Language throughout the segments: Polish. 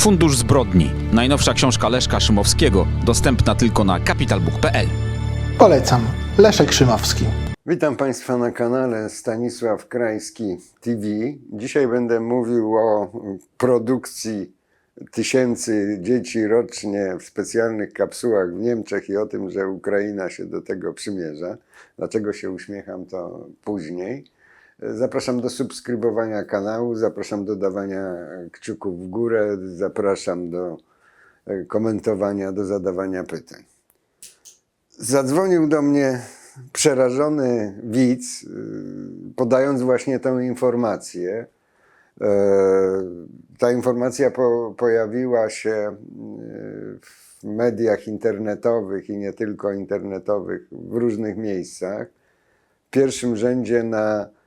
Fundusz Zbrodni. Najnowsza książka Leszka Szymowskiego, dostępna tylko na capitalbook.pl. Polecam. Leszek Szymowski. Witam Państwa na kanale Stanisław Krajski TV. Dzisiaj będę mówił o produkcji tysięcy dzieci rocznie w specjalnych kapsułach w Niemczech i o tym, że Ukraina się do tego przymierza. Dlaczego się uśmiecham, to później. Zapraszam do subskrybowania kanału, zapraszam do dawania kciuków w górę, zapraszam do komentowania, do zadawania pytań. Zadzwonił do mnie przerażony widz, y, podając właśnie tę informację. E, Ta informacja po, pojawiła się w mediach internetowych i nie tylko internetowych w różnych miejscach. W pierwszym rzędzie na e,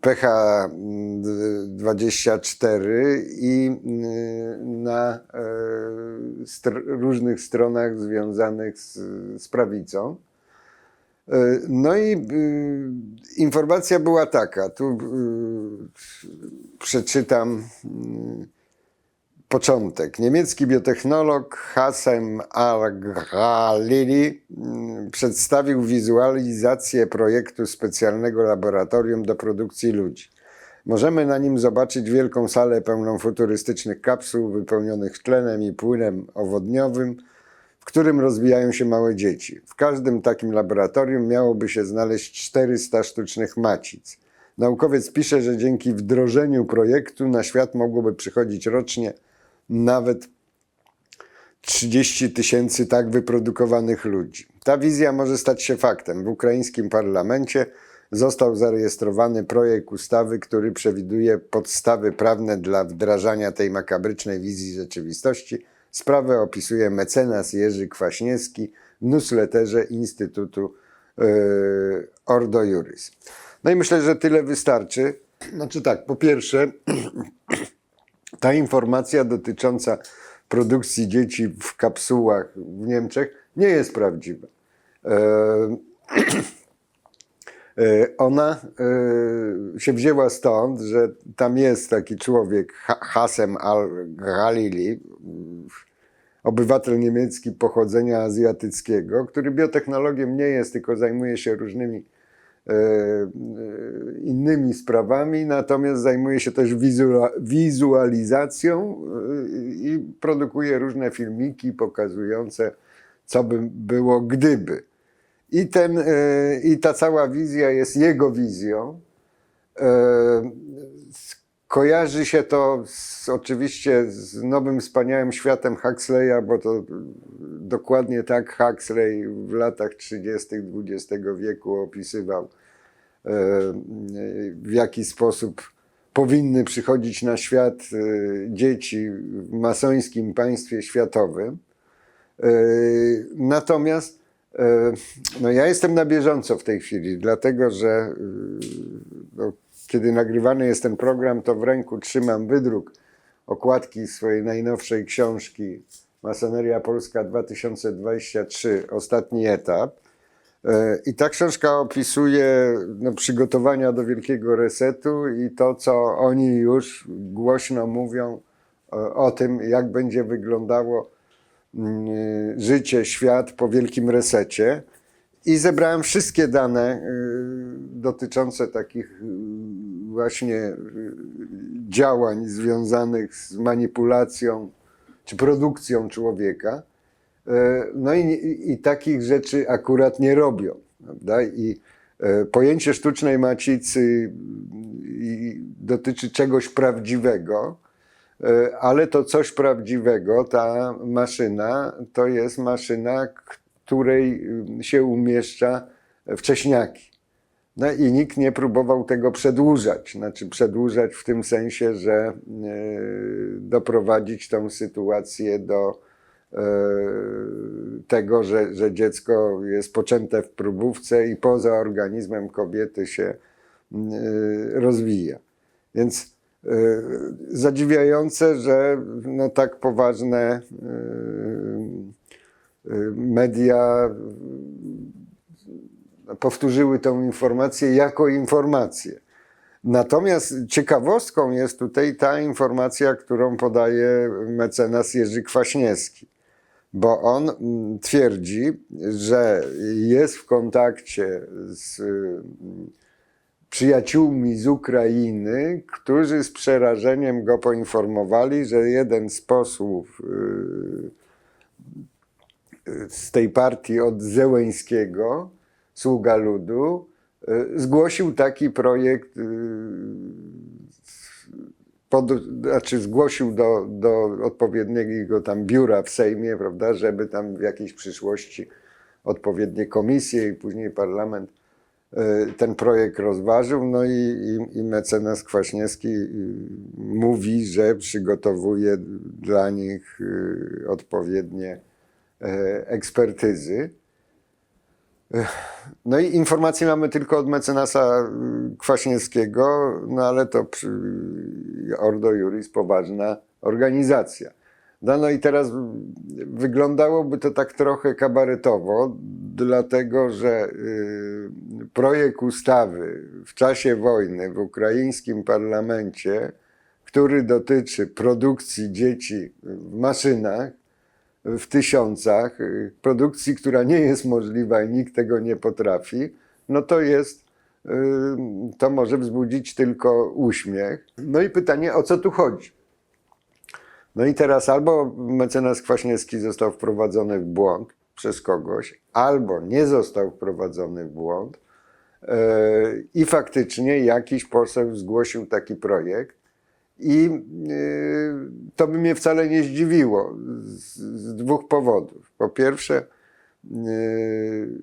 PH24 i y, na e, różnych stronach związanych z, z prawicą. E, No i y, informacja była taka, tu y, przeczytam y, początek. Niemiecki biotechnolog Hassem Al-Ghalili y, przedstawił wizualizację projektu specjalnego laboratorium do produkcji ludzi. Możemy na nim zobaczyć wielką salę pełną futurystycznych kapsuł wypełnionych tlenem i płynem owodniowym, w którym rozwijają się małe dzieci. W każdym takim laboratorium miałoby się znaleźć 400 sztucznych macic. Naukowiec pisze, że dzięki wdrożeniu projektu na świat mogłoby przychodzić rocznie nawet 30 tysięcy tak wyprodukowanych ludzi. Ta wizja może stać się faktem. W ukraińskim parlamencie został zarejestrowany projekt ustawy, który przewiduje podstawy prawne dla wdrażania tej makabrycznej wizji rzeczywistości. Sprawę opisuje mecenas Jerzy Kwaśniewski w newsletterze Instytutu yy, Ordo Juris. No i myślę, że tyle wystarczy. Znaczy tak, po pierwsze, ta informacja dotycząca produkcji dzieci w kapsułach w Niemczech nie jest prawdziwa. E, e, Ona e, się wzięła stąd, że tam jest taki człowiek, Ha- Hassem al-Ghalili, obywatel niemiecki pochodzenia azjatyckiego, który biotechnologiem nie jest, tylko zajmuje się różnymi innymi sprawami, natomiast zajmuje się też wizua- wizualizacją e, i produkuje różne filmiki pokazujące, co by było gdyby. I, ten, e, I ta cała wizja jest jego wizją. E, Kojarzy się to z, oczywiście z nowym wspaniałym światem Huxleya, bo to dokładnie tak Huxley w latach 30. XX wieku opisywał, e, w jaki sposób powinny przychodzić na świat e, dzieci w masońskim państwie światowym. E, Natomiast no ja jestem na bieżąco w tej chwili, dlatego że no, kiedy nagrywany jest ten program, to w ręku trzymam wydruk okładki swojej najnowszej książki Masoneria Polska 2023, ostatni etap. E, I ta książka opisuje no, przygotowania do wielkiego resetu i to, co oni już głośno mówią o, o tym, jak będzie wyglądało mm, życie, świat po wielkim resecie. I zebrałem wszystkie dane y, dotyczące takich właśnie działań związanych z manipulacją czy produkcją człowieka. Y, No i, i, takich rzeczy akurat nie robią. Prawda? I y, pojęcie sztucznej macicy dotyczy czegoś prawdziwego, y, ale to coś prawdziwego, ta maszyna, to jest maszyna, której się umieszcza wcześniaki. No i nikt nie próbował tego przedłużać, znaczy przedłużać w tym sensie, że y, doprowadzić tą sytuację do y, tego, że, że dziecko jest poczęte w próbówce i poza organizmem kobiety się y, rozwija. Więc zadziwiające, że no, tak poważne media powtórzyły tą informację jako informację. Natomiast ciekawostką jest tutaj ta informacja, którą podaje mecenas Jerzy Kwaśniewski, bo on mm, twierdzi, że jest w kontakcie z y, przyjaciółmi z Ukrainy, którzy z przerażeniem go poinformowali, że jeden z posłów y, y, z tej partii od Zełęńskiego, Sługa Ludu, y, zgłosił taki projekt, y, pod, znaczy zgłosił do, do odpowiedniego tam biura w Sejmie, prawda, żeby tam w jakiejś przyszłości odpowiednie komisje i później parlament y, ten projekt rozważył, no i, i, i mecenas Kwaśniewski mówi, że przygotowuje dla nich odpowiednie y, ekspertyzy. No i informacje mamy tylko od mecenasa y, Kwaśniewskiego, no ale to Ordo Juris poważna organizacja. No, no i teraz y, wyglądałoby to tak trochę kabaretowo, dlatego że y, projekt ustawy w czasie wojny w ukraińskim parlamencie, który dotyczy produkcji dzieci w maszynach, w tysiącach, y, produkcji, która nie jest możliwa i nikt tego nie potrafi, no to jest, y, to może wzbudzić tylko uśmiech. No i pytanie, o co tu chodzi? No i teraz albo mecenas Kwaśniewski został wprowadzony w błąd przez kogoś, albo nie został wprowadzony w błąd y, i faktycznie jakiś poseł zgłosił taki projekt, i y, to by mnie wcale nie zdziwiło z, z dwóch powodów. Po pierwsze, y,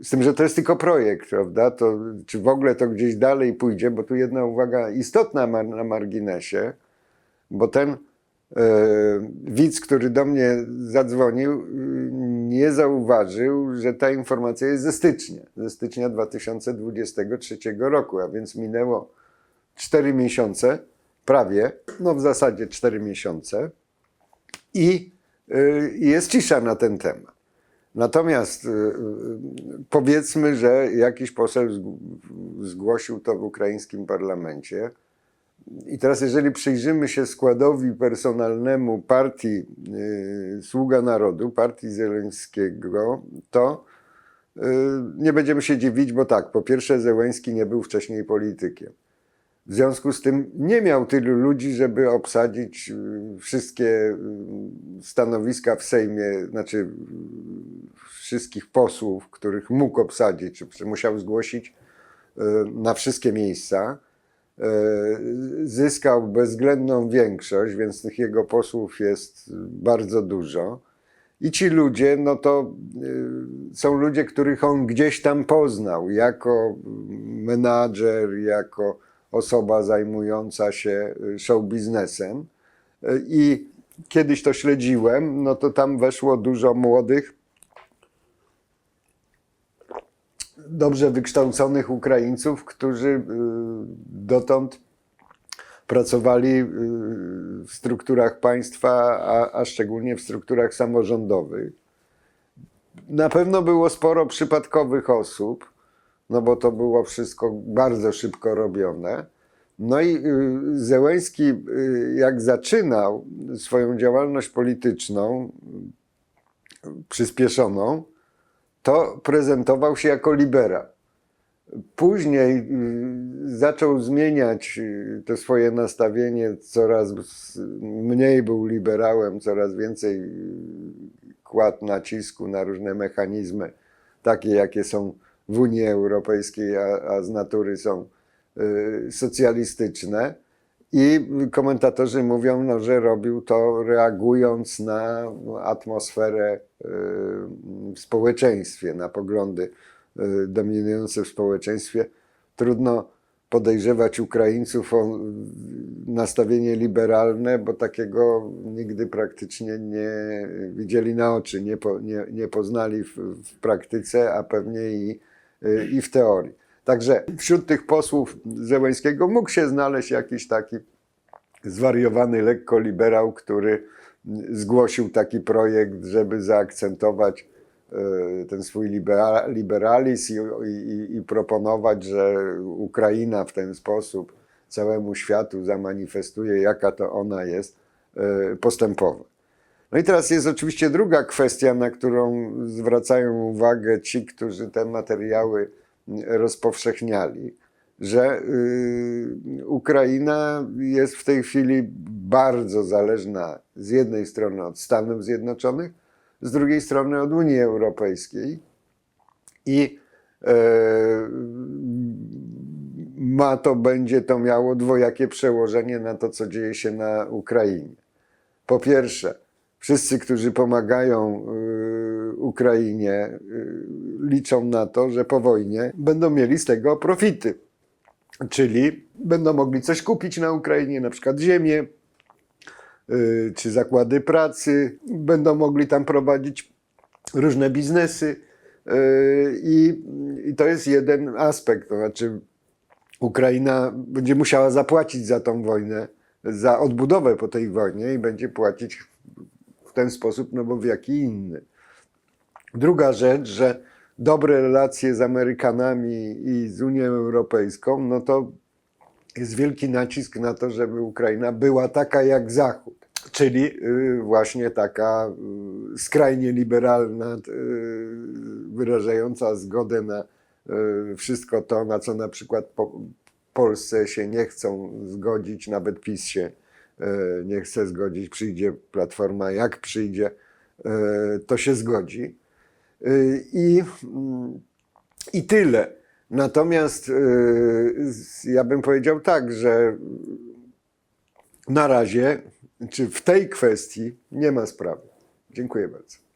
z tym, że to jest tylko projekt, prawda? To, czy w ogóle to gdzieś dalej pójdzie, bo tu jedna uwaga istotna ma, na marginesie, bo ten y, widz, który do mnie zadzwonił, nie zauważył, że ta informacja jest ze stycznia, ze stycznia 2023 roku, a więc minęło 4 miesiące, prawie, no w zasadzie 4 miesiące i y, jest cisza na ten temat. Natomiast y, y, powiedzmy, że jakiś poseł zg- zgłosił to w ukraińskim parlamencie. I teraz, jeżeli przyjrzymy się składowi personalnemu partii Sługa Narodu, partii Zeleńskiego, to nie będziemy się dziwić, bo tak, po pierwsze, Zełęński nie był wcześniej politykiem. W związku z tym nie miał tylu ludzi, żeby obsadzić y, wszystkie y, stanowiska w Sejmie, znaczy y, wszystkich posłów, których mógł obsadzić, czy musiał zgłosić na wszystkie miejsca. Zyskał bezwzględną większość, więc tych jego posłów jest bardzo dużo. I ci ludzie, no to są ludzie, których on gdzieś tam poznał jako menadżer, jako osoba zajmująca się y, show biznesem. Y, I kiedyś to śledziłem, no to tam weszło dużo młodych, dobrze wykształconych Ukraińców, którzy y, dotąd pracowali w strukturach państwa, a, a szczególnie w strukturach samorządowych. Na pewno było sporo przypadkowych osób, no bo to było wszystko bardzo szybko robione. No i y, Zełęński, y, jak zaczynał swoją działalność polityczną, y, przyspieszoną, to prezentował się jako liberał. Później zaczął zmieniać to swoje nastawienie, coraz mniej był liberałem, coraz więcej kładł nacisku na różne mechanizmy, takie jakie są w Unii Europejskiej, a, a z natury są y, socjalistyczne. I komentatorzy mówią, no, że robił to reagując na atmosferę y, w społeczeństwie, na poglądy y, dominujące w społeczeństwie. Trudno podejrzewać Ukraińców o nastawienie liberalne, bo takiego nigdy praktycznie nie widzieli na oczy, nie, po, nie, nie poznali w, w praktyce, a pewnie i, i w teorii. Także wśród tych posłów Zełęńskiego mógł się znaleźć jakiś taki zwariowany lekko liberał, który zgłosił taki projekt, żeby zaakcentować e, ten swój libera- liberalizm i, i, i proponować, że Ukraina w ten sposób całemu światu zamanifestuje, jaka to ona jest, e, postępować. No i teraz jest oczywiście druga kwestia, na którą zwracają uwagę ci, którzy te materiały rozpowszechniali, że y, Ukraina jest w tej chwili bardzo zależna z jednej strony od Stanów Zjednoczonych, z drugiej strony od Unii Europejskiej i e, ma to, będzie to miało dwojakie przełożenie na to, co dzieje się na Ukrainie. Po pierwsze, wszyscy, którzy pomagają y, Ukrainie, y, liczą na to, że po wojnie będą mieli z tego profity. Czyli będą mogli coś kupić na Ukrainie, na przykład ziemię, y, czy zakłady pracy, będą mogli tam prowadzić różne biznesy. I, I to jest jeden aspekt. To znaczy, Ukraina będzie musiała zapłacić za tą wojnę, za odbudowę po tej wojnie i będzie płacić ten sposób, no bo w jaki inny. Druga rzecz, że dobre relacje z Amerykanami i z Unią Europejską, no to jest wielki nacisk na to, żeby Ukraina była taka jak Zachód. Czyli y, właśnie taka y, skrajnie liberalna, y, wyrażająca zgodę na wszystko to, na co na przykład po Polsce się nie chcą zgodzić, nawet PiS się nie chce zgodzić, przyjdzie Platforma, jak przyjdzie, y, to się zgodzi. Y, I, mm, I tyle. Natomiast ja bym powiedział tak, że na razie, czy w tej kwestii nie ma sprawy. Dziękuję bardzo.